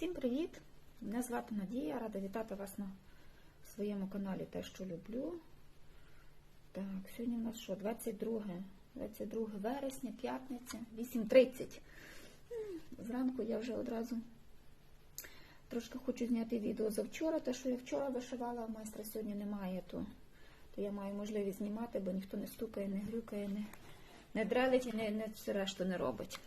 Всім привіт! Мене звати Надія, рада вітати вас на своєму каналі Те, що люблю. Так, сьогодні у нас що? 22, 22 вересня, п'ятниця, 8.30. Зранку я вже одразу трошки хочу зняти відео за вчора, те, що я вчора вишивала, майстра сьогодні немає, то, то я маю можливість знімати, бо ніхто не стукає, не грюкає, не, не дрелить і не, не все решту не робить.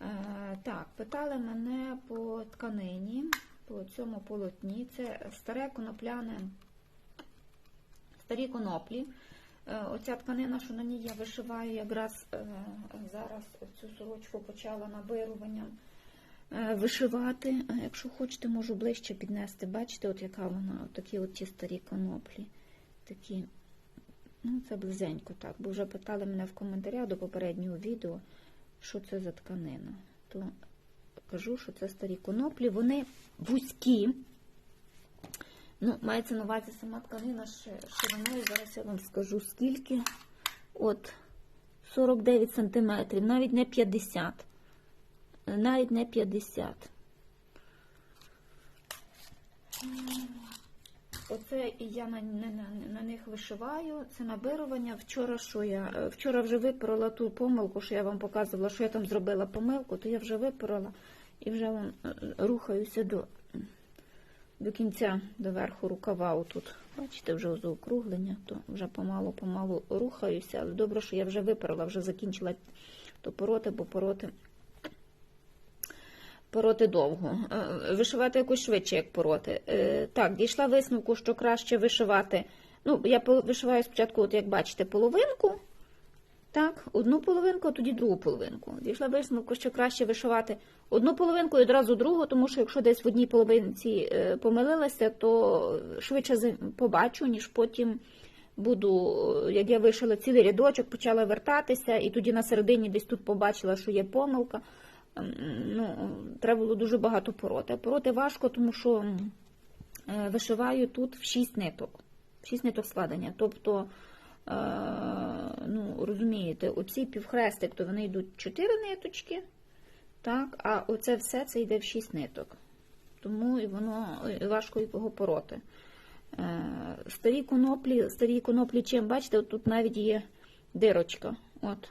Е, Так, питали мене по тканині, по цьому полотні. Це старе конопляне, старі коноплі. Е, Оця тканина, що на ній я вишиваю, якраз е, зараз цю сорочку почала набируванням вишивати. Якщо хочете, можу ближче піднести. Бачите, от яка вона, от такі от ті старі коноплі. Такі, ну це близенько так, бо вже питали мене в коментарях до попереднього відео що це за тканина. То кажу, що це старі коноплі, вони вузькі. Ну, мається на увазі сама тканина ши- шириною. Зараз я вам скажу скільки. От 49 сантиметрів, навіть не 50. Навіть не 50. Оце і я на, на, на, них вишиваю. Це набирування. Вчора що я е, вчора вже випорола ту помилку, що я вам показувала, що я там зробила помилку, то я вже випорола і вже вон, е, рухаюся до, до кінця, до верху рукава. Отут. Бачите, вже заокруглення, то вже помалу-помалу рухаюся. Але добре, що я вже випорола, вже закінчила то пороти, бо пороти. Пороти довго. Е, Вишивати якось швидше, як пороти. Е, Так, дійшла висновку, що краще вишивати. Ну, я вишиваю спочатку, от як бачите, половинку. Так, одну половинку, а тоді другу половинку. Дійшла висновку, що краще вишивати одну половинку і одразу другу, тому що якщо десь в одній половинці е, помилилася, то швидше побачу, ніж потім буду, як я вишила цілий рядочок, почала вертатися, і тоді на середині десь тут побачила, що є помилка. Ем, Ну, треба було дуже багато пороти. Пороти важко, тому що е, вишиваю тут в 6 ниток. В 6 ниток складення. Тобто, е, ну, розумієте, оці півхрестик, то вони йдуть 4 ниточки, так, а оце все це йде в 6 ниток. Тому і воно і важко його пороти. Е, Старі коноплі, старі коноплі чим, бачите, тут навіть є дирочка. От.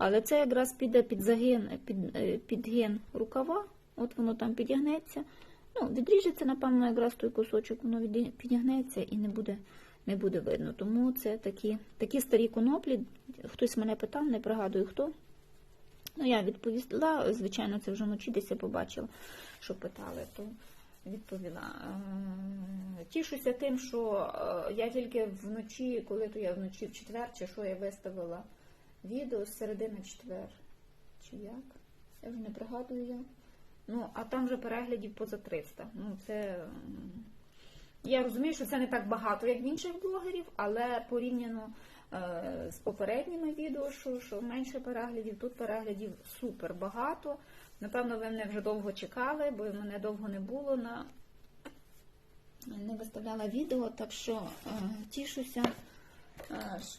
Але це якраз піде під загин, під, е, підгин рукава, от воно там підігнеться. Ну, відріжеться, напевно, якраз той кусочок, воно підігнеться і не буде, не буде видно. Тому це такі, такі старі коноплі. Хтось мене питав, не пригадую хто. Ну, я відповіла, звичайно, це вже вночі десь я побачила, що питали, то відповіла. Е, Тішуся тим, що е, я тільки вночі, коли то я вночі в четвер, чи що я виставила відео з середини четвер. Чи як? Я вже не пригадую я. Ну, а там вже переглядів поза 300. Ну, це. Я розумію, що це не так багато, як в інших блогерів, але порівняно е, з попередніми відео, що, що менше переглядів, тут переглядів супер багато. Напевно, ви мене вже довго чекали, бо мене довго не було на не виставляла відео, так що е, тішуся,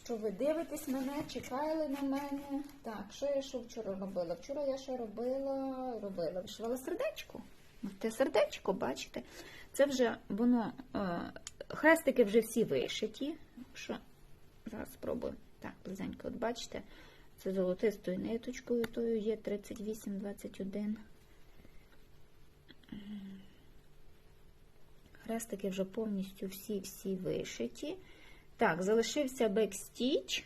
що ви дивитесь мене, чекали на мене. Так, що я ще вчора робила? Вчора я ще робила, робила, вишивала сердечко. Те сердечко, бачите? Це вже воно, хрестики вже всі вишиті. Що? Зараз спробую. Так, близенько, от бачите, це золотистою ниточкою, тою є 38-21. Хрестики вже повністю всі-всі вишиті. Так, залишився бекстіч.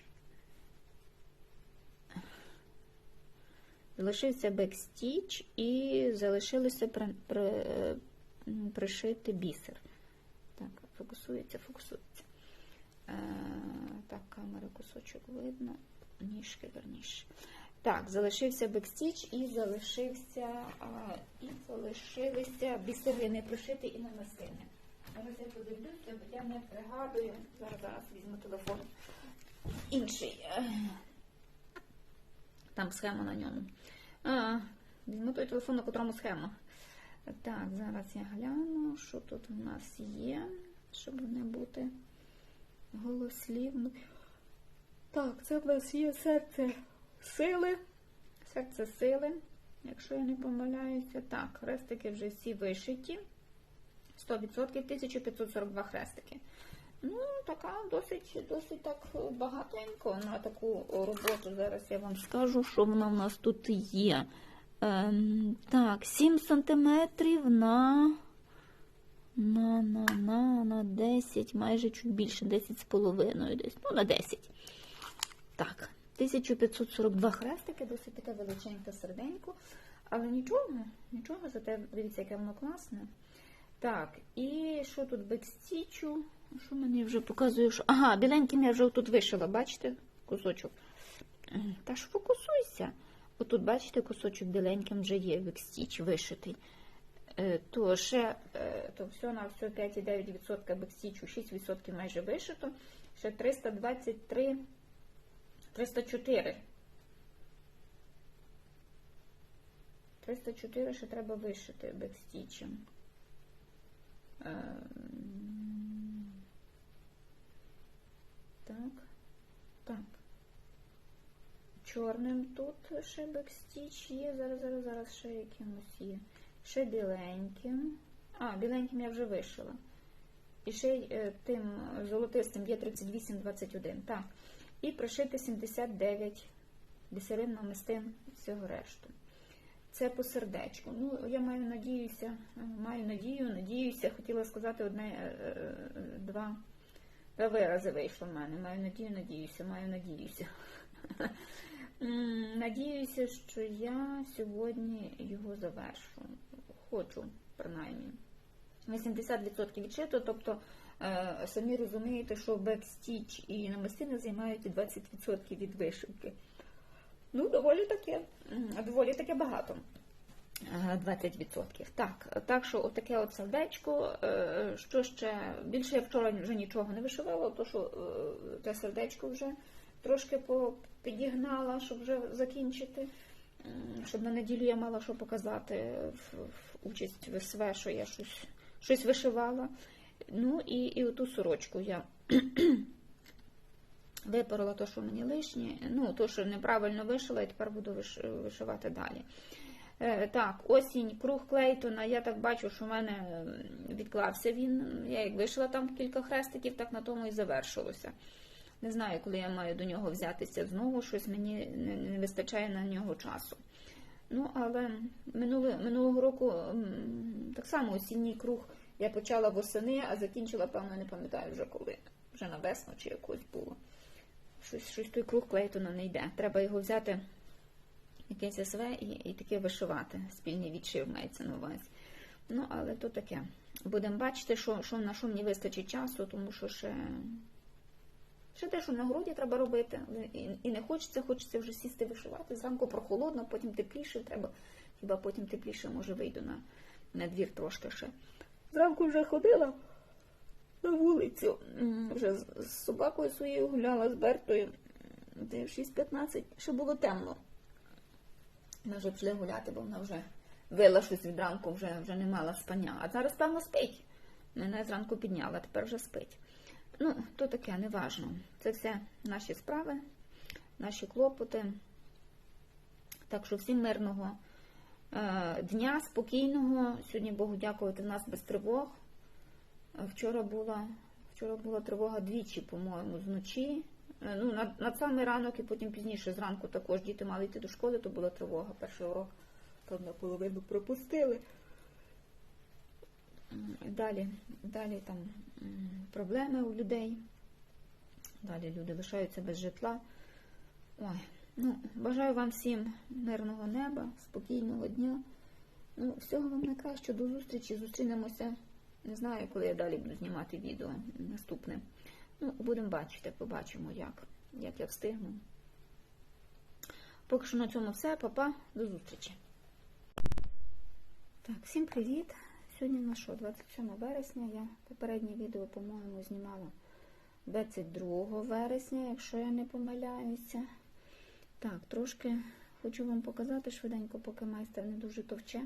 Залишився бекстіч і залишилося при, при, пришити бісер. Так, фокусується, фокусується. Е, так, камера кусочок видно, ніжки верніше. Так, залишився бекстіч і залишився, а, і залишилися бісерини пришити і намистини. Зараз я подивлюся, бо я не пригадую. Зараз зараз візьму телефон. Інший. е, Там схема на ньому. А, візьму той телефон, на котрому схема. Так, зараз я гляну, що тут у нас є, щоб не бути голослівно. Так, це в нас є серце сили. Серце сили. Якщо я не помиляюся, так, хрестики вже всі вишиті. 100% 1542 хрестики. Ну, така досить, досить так багатенько на таку роботу. Зараз я вам скажу, що вона в нас тут є. Ем, так, 7 сантиметрів на, на, на, на, на 10, майже чуть більше, 10 з половиною десь. Ну, на 10. Так, 1542 хрестики, досить таке величеньке серденько. Але нічого, нічого, зате дивіться, яке воно класне. Так, і що тут бекстічу? Що мені вже показує? Ага, біленьким я вже тут вишила, бачите, кусочок. Та ж фокусуйся. Отут, бачите, кусочок біленьким вже є бекстіч вишитий. Е, То ще е, то все на все 5,9% бекстічу, 6% майже вишито. Ще 323, 304. 304 ще треба вишити бекстічем. Ем, Так, так. Чорним тут ще бекстіч є. Зараз, зараз, зараз ще якимось є. Ще біленьким. А, біленьким я вже вишила. І ще е, тим золотистим є 38,21. Так. І пришити 79 бісерин, намистин всього решту. Це по сердечку. Ну, я маю надіюся, маю надію, надіюся, хотіла сказати одне, е, е, два, два вирази вийшло в мене. Маю надію, надіюся, маю надіюся. Надіюся, що я сьогодні його завершу. Хочу, принаймні. 80% відшито, тобто е, самі розумієте, що бекстіч і намистини займають і 20% від вишивки. Ну, доволі таке, доволі таке багато. Е, 20%. Так, так що отаке от сердечко. Е, Що ще? Більше я вчора вже нічого не вишивала, то що е, те сердечко вже трошки підігнала, щоб вже закінчити. Щоб на неділю я мала що показати в, в участь в СВ, що я щось, щось вишивала. Ну і, і оту сорочку я випорола те, що мені лишнє, ну, то, що неправильно вишила, і тепер буду виш- вишивати далі. Е, Так, осінь, круг Клейтона, я так бачу, що в мене відклався він. Я як вишила там кілька хрестиків, так на тому і завершилося. Не знаю, коли я маю до нього взятися знову, щось мені не, вистачає на нього часу. Ну, але минуло, минулого року так само осінній круг я почала восени, а закінчила, певно, не пам'ятаю вже коли. Вже на весну чи якось було. Щось, щось той круг Клейтона не йде. Треба його взяти якесь СВ і, і таке вишивати. Спільний відшив мається на увазі. Ну, але то таке. Будемо бачити, що, що, на що мені вистачить часу, тому що ще, ще те, що на городі треба робити. І, і не хочеться, хочеться вже сісти вишивати. Зранку прохолодно, потім тепліше, треба, хіба потім тепліше, може, вийду на, на двір трошки ще. Зранку вже ходила на вулицю, вже з, собакою своєю гуляла, з Бертою. Де в 6.15 ще було темно. Ми вже пішли гуляти, бо вона вже вила щось від ранку, вже, вже не мала спання. А зараз, певно, спить. Мене зранку підняла, тепер вже спить. Ну, то таке, неважно. Це все наші справи, наші клопоти. Так що всім мирного е, дня, спокійного. Сьогодні Богу дякувати, нас без тривог. Вчора була, вчора була тривога двічі, по-моєму, зночі. Е, Ну, на, на самий ранок і потім пізніше зранку також діти мали йти до школи, то була тривога. Перший урок там наполовину пропустили. Далі, далі там проблеми у людей. Далі люди лишаються без житла. Ой, ну, бажаю вам всім мирного неба, спокійного дня. Ну, всього вам найкращого, до зустрічі. Зустрінемося. Не знаю, коли я далі буду знімати відео наступне. Ну, будемо бачити, побачимо, як, як я встигну. Поки що на цьому все, Па-па, до зустрічі. Так, всім привіт. Сьогодні на що? 27 вересня. Я попереднє відео, по-моєму, знімала 22 вересня, якщо я не помиляюся. Так, трошки хочу вам показати швиденько, поки майстер не дуже товче.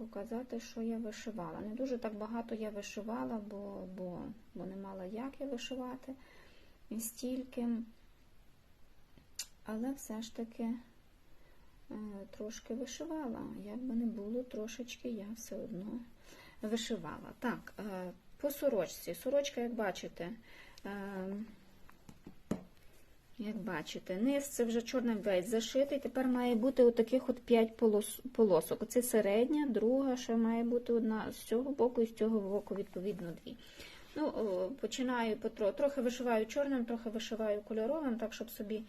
Показати, що я вишивала. Не дуже так багато я вишивала, бо, бо, бо не мала як я вишивати стільки. Але все ж таки е, трошки вишивала. Як би не було, трошечки я все одно вишивала. Так, е, по сорочці. Сорочка, як бачите, е, як бачите, низ це вже чорним весь зашитий. Тепер має бути отаких от 5 полос, полосок. Оце середня, друга, ще має бути одна з цього боку і з цього боку, відповідно, дві. Ну, починаю потро, трохи вишиваю чорним, трохи вишиваю кольоровим, так, щоб собі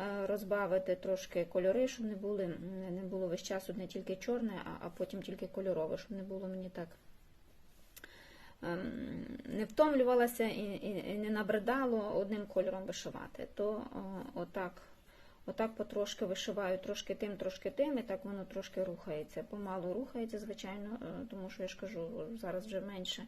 е, розбавити трошки кольори, щоб не, були, не було весь час одне тільки чорне, а, а потім тільки кольорове, щоб не було мені так не втомлювалася і, не набридало одним кольором вишивати. То о, отак, отак потрошки вишиваю трошки тим, трошки тим, і так воно трошки рухається. Помалу рухається, звичайно, е, тому що я ж кажу, зараз вже менше.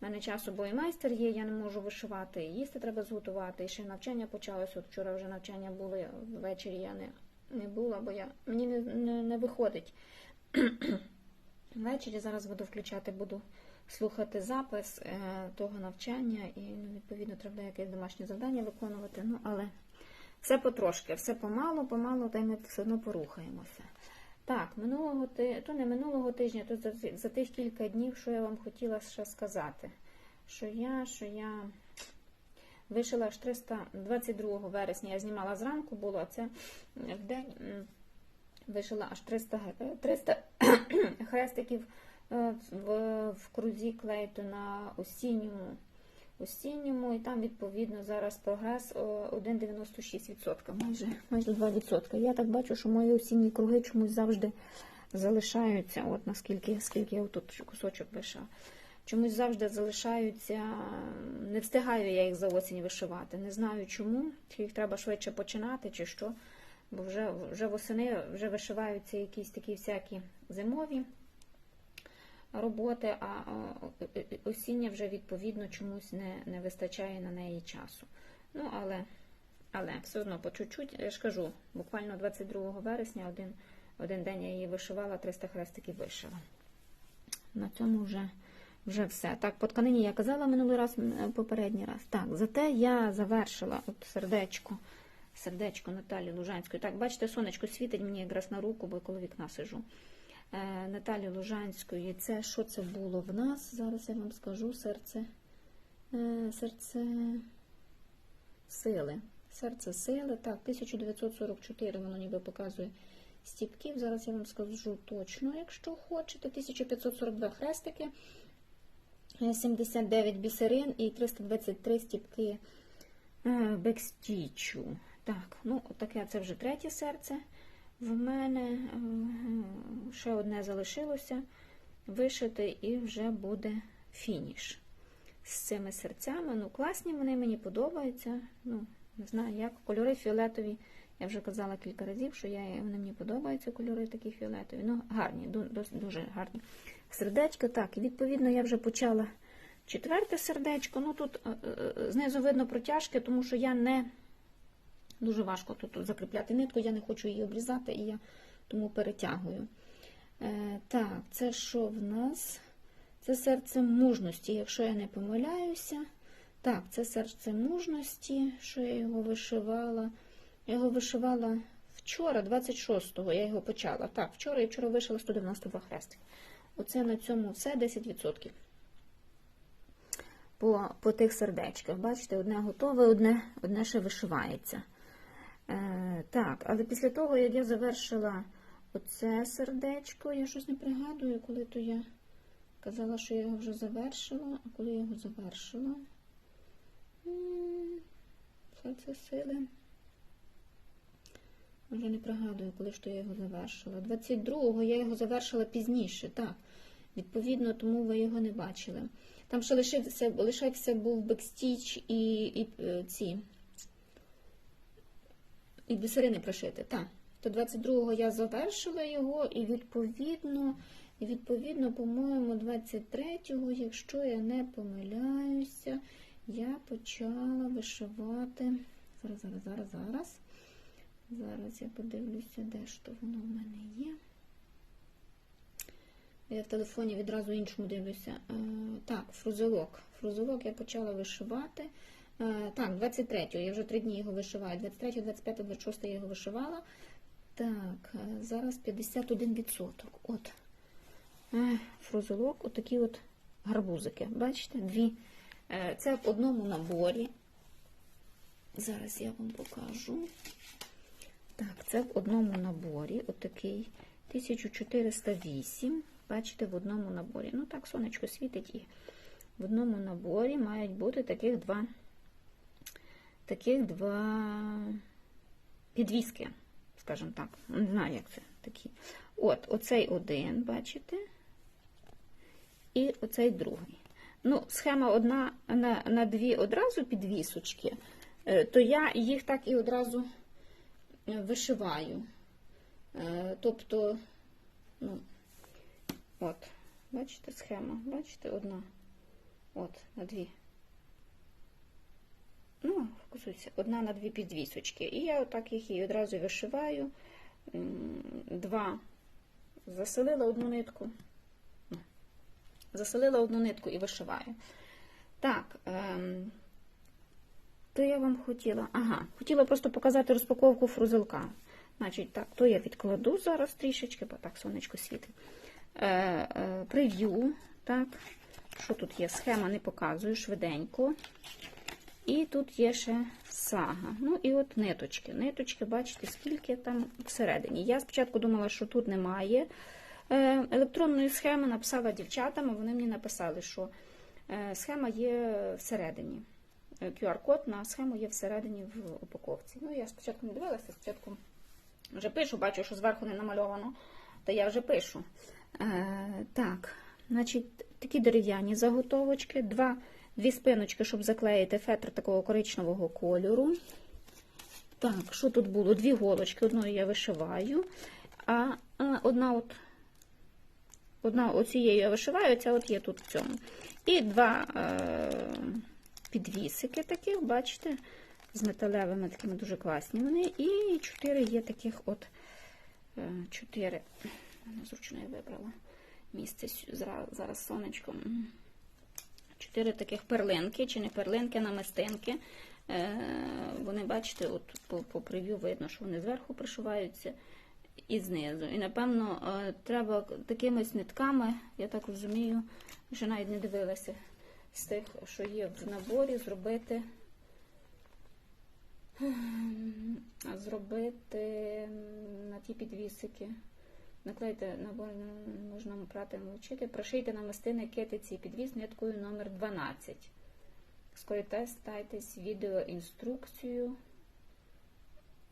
У мене часу, бо є, я не можу вишивати, їсти треба зготувати. І ще навчання почалося. От вчора вже навчання були, ввечері я не, не була, бо я, мені не, не, не виходить. Ввечері зараз буду включати, буду слухати запис е, того навчання, і ну, відповідно треба якесь домашнє завдання виконувати. Ну, але все потрошки, все помалу, помалу, та й ми все одно порухаємося. Так, минулого то не минулого тижня, то за, за тих кілька днів, що я вам хотіла ще сказати. Що я, що я вишила аж 322 вересня, я знімала зранку, було, а це в день вишила аж 300, ге- 300 хрестиків в, в крузі клейту на осінньому, осінньому, і там відповідно зараз прогрес 1,96%, майже, майже 2%. Я так бачу, що мої осінні круги чомусь завжди залишаються, от наскільки скільки я тут кусочок вишила. Чомусь завжди залишаються, не встигаю я їх за осінь вишивати. Не знаю чому, чи їх треба швидше починати, чи що. Бо вже, вже восени вже вишиваються якісь такі всякі зимові роботи, а а, осіння вже відповідно чомусь не, не вистачає на неї часу. Ну, але, але все одно по чуть-чуть, я ж кажу, буквально 22 вересня один, один день я її вишивала, 300 хрестиків вишила. На цьому вже, вже все. Так, по тканині я казала минулий раз, попередній раз. Так, зате я завершила от сердечко, сердечко Наталі Лужанської. Так, бачите, сонечко світить мені якраз на руку, бо я коло вікна сижу. Е, Наталі Лужанської. Це що це було в нас? Зараз я вам скажу серце. е, Серце сили. Серце сили. Так, 1944 воно ніби показує стіпків. Зараз я вам скажу точно, якщо хочете. 1542 хрестики, е, 79 бісерин і 323 стіпки е, бекстічу. Так, ну таке це вже третє серце. В мене е, ще одне залишилося вишити і вже буде фініш з цими серцями. Ну, класні вони мені подобаються. Ну, не знаю як. Кольори фіолетові. Я вже казала кілька разів, що я, вони мені подобаються, кольори такі фіолетові. Ну, гарні, дуже гарні. Сердечко, так, і відповідно я вже почала четверте сердечко. Ну тут е, е, знизу видно протяжки, тому що я не дуже важко тут закріпляти нитку, я не хочу її обрізати, і я тому перетягую. Е, так, це що в нас? Це серце мужності, якщо я не помиляюся. Так, це серце мужності, що я його вишивала. Я його вишивала вчора, 26-го, я його почала. Так, вчора і вчора вишила 192 хрестики. Оце на цьому все 10%. По, по тих сердечках. Бачите, одне готове, одне, одне ще вишивається. Е, так, але після того, як я завершила оце сердечко, я щось не пригадую, коли то я казала, що я його вже завершила, а коли я його завершила. Серце сили. Вже не пригадую, коли ж то я його завершила. 22-го я його завершила пізніше, так. Відповідно, тому ви його не бачили. Там ще лишився, лишився був бекстіч і, і е, ці і бісерини пришити. Так. То 22-го я завершила його, і відповідно, відповідно, по-моєму, 23-го, якщо я не помиляюся, я почала вишивати. Зараз, зараз, зараз, зараз. Зараз я подивлюся, де ж то воно в мене є. Я в телефоні відразу іншому дивлюся. Е, так, фрузелок. Фрузелок я почала вишивати. Е, так, 23-го, я вже три дні його вишиваю. 23, 25, 26 я його вишивала. Так, е, зараз 51%. От. Е, Фрузелок, отакі от гарбузики. Бачите? Дві. Це в одному наборі. Зараз я вам покажу. Так, це в одному наборі. Отакий 1408. Бачите, в одному наборі. Ну так, сонечко світить і в одному наборі мають бути таких два таких два підвіски, скажімо так. Не знаю, як це такі. От, оцей один, бачите? І оцей другий. Ну, схема одна на, на дві одразу підвісочки, е, то я їх так і одразу е, вишиваю. Е, Тобто, ну, от, бачите, схема, бачите, одна. От, на дві. Ну, одна на дві підвісочки. І я отак їх і одразу вишиваю. Два. Заселила одну нитку. Ну, Заселила одну нитку і вишиваю. Так, ем, то я вам хотіла. Ага, хотіла просто показати розпаковку фрузелка. Значить, так, то я відкладу зараз трішечки, бо так сонечко світить. Е, е, прев'ю, так. Що тут є? Схема не показую швиденько. І тут є ще сага. Ну і от ниточки. Ниточки, бачите, скільки там всередині. Я спочатку думала, що тут немає е, електронної схеми, написала дівчатам, а вони мені написали, що е, схема є всередині. Е, QR-код на схему є всередині в упаковці. Ну, я спочатку не дивилася, спочатку вже пишу, бачу, що зверху не намальовано, то я вже пишу. Е, так, значить, такі дерев'яні заготовочки, два, дві спиночки, щоб заклеїти фетр такого коричневого кольору. Так, що тут було? Дві голочки, одною я вишиваю, а, одна от одна оцією я вишиваю, ця от є тут в цьому. І два е, підвісики таких, бачите, з металевими такими дуже класні вони. І чотири є таких от е, чотири. Я вибрала місце зараз сонечком. Чотири таких перлинки, чи не перлинки, намистинки. Е, Вони, бачите, от по, по прев'ю видно, що вони зверху пришиваються і знизу. І, напевно, е, треба такими нитками, я так розумію, що навіть не дивилася з тих, що є в наборі, зробити. ем, Зробити на ті підвісики. Наклейте набор, не можна прати мовчити. Прошийте намистини китиці підвіз ниткою номер 12. Скористайтесь відеоінструкцією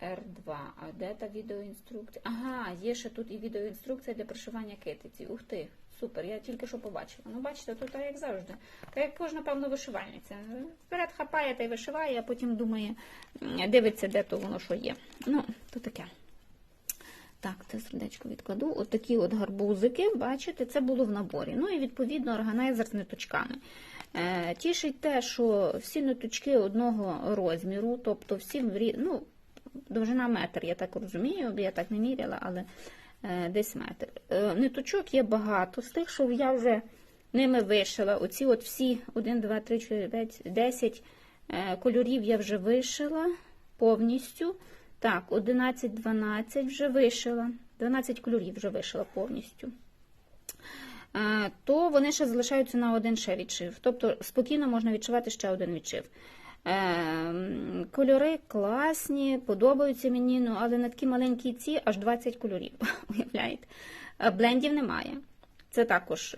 R2. А де та відеоінструкція? Ага, є ще тут і відеоінструкція для прошивання китиці. Ух ти, супер, я тільки що побачила. Ну, бачите, тут як завжди. Так як кожна, певно, вишивальниця. Вперед хапає та й вишиває, а потім думає, дивиться, де то воно що є. Ну, то таке. Так, це сердечко відкладу. От такі от гарбузики, бачите, це було в наборі. Ну і відповідно органайзер з ниточками. Е, тішить те, що всі ниточки одного розміру, тобто всі ну, довжина метр, я так розумію, я так не міряла, але е, десь метр. Е, ниточок є багато. З тих, що я вже ними вишила. Оці от всі 1, 2, 3, 4, 5, 10 е, кольорів я вже вишила повністю. Так, 11-12 вже вишила. 12 кольорів вже вишила повністю. Е, То вони ще залишаються на один ще відшив. Тобто спокійно можна відшивати ще один відшив. Е, Кольори класні, подобаються мені, ну, але на такі маленькі ці аж 20 кольорів. Уявляєте? Е, Блендів немає. Це також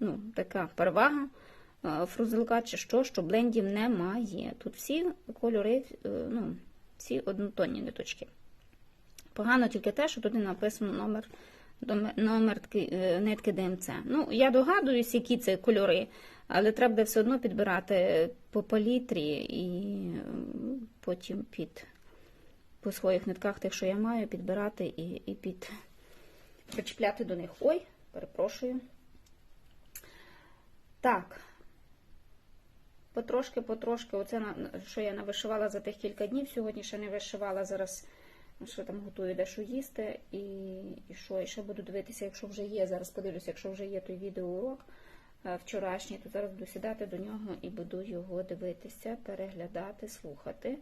ну, така перевага фрузелка чи що, що блендів немає. Тут всі кольори, ну, всі однотонні ниточки. Погано тільки те, що тут не написано номер, номер е, нитки ДМЦ. Ну, я догадуюсь, які це кольори, але треба буде все одно підбирати по палітрі і е, потім під по своїх нитках, тих, що я маю, підбирати і, і під причіпляти до них. Ой, перепрошую. Так. Потрошки, потрошки, оце що я навишивала за тих кілька днів. Сьогодні ще не вишивала зараз. ну, Що там готую дещо їсти, і, і що, і ще буду дивитися, якщо вже є. Зараз подивлюся, якщо вже є той відеоурок е, вчорашній, то зараз буду сідати до нього і буду його дивитися, переглядати, слухати.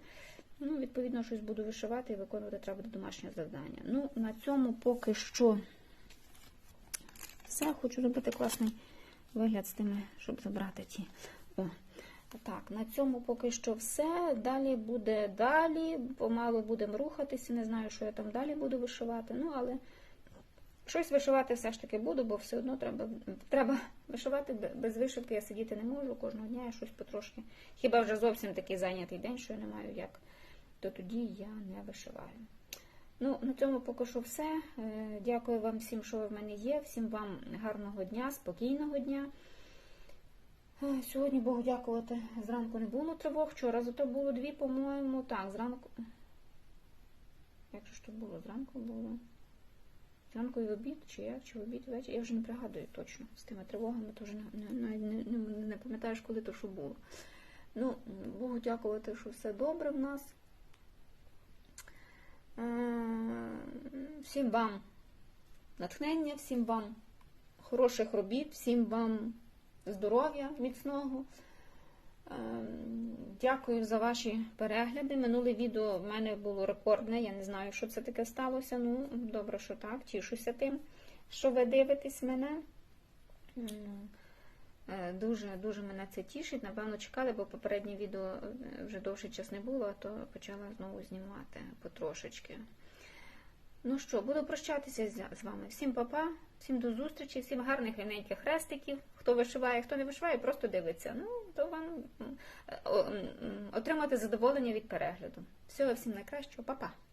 Ну, відповідно, щось буду вишивати і виконувати треба буде домашнє завдання. Ну, на цьому поки що все. Хочу зробити класний вигляд з тими, щоб забрати ті. О. Так, на цьому поки що все. Далі буде далі. Помалу будемо рухатися. Не знаю, що я там далі буду вишивати. Ну, але щось вишивати все ж таки буду, бо все одно треба, треба вишивати. Без вишивки я сидіти не можу. Кожного дня я щось потрошки. Хіба вже зовсім такий зайнятий день, що я не маю як, то тоді я не вишиваю. Ну, на цьому поки що все. Е, Дякую вам всім, що ви в мене є. Всім вам гарного дня, спокійного дня. Е, Сьогодні Богу дякувати. Зранку не було тривог. Вчора зато було дві, по-моєму. Так, зранку. Як же ж то було? Зранку було. Зранку і в обід, чи як, чи в обід ввечері. Я вже не пригадую точно. З тими тривогами не, не, не, не, не, не пам'ятаєш, коли то що було. Ну, Богу дякувати, що все добре в нас. Е, Всім вам натхнення, всім вам хороших робіт, всім вам здоров'я міцного. Е, Дякую за ваші перегляди. Минуле відео в мене було рекордне. Я не знаю, що це таке сталося. Ну, добре, що так. Тішуся тим, що ви дивитесь мене. Е, Дуже, дуже мене це тішить. Напевно, чекали, бо попереднє відео е, вже довший час не було, то почала знову знімати потрошечки. Ну що, буду прощатися з вами. Всім папа, всім до зустрічі, всім гарних рівненьких хрестиків. Хто вишиває, хто не вишиває, просто дивиться. Ну, то вам отримати задоволення від перегляду. Всього всім найкращого, Па-па!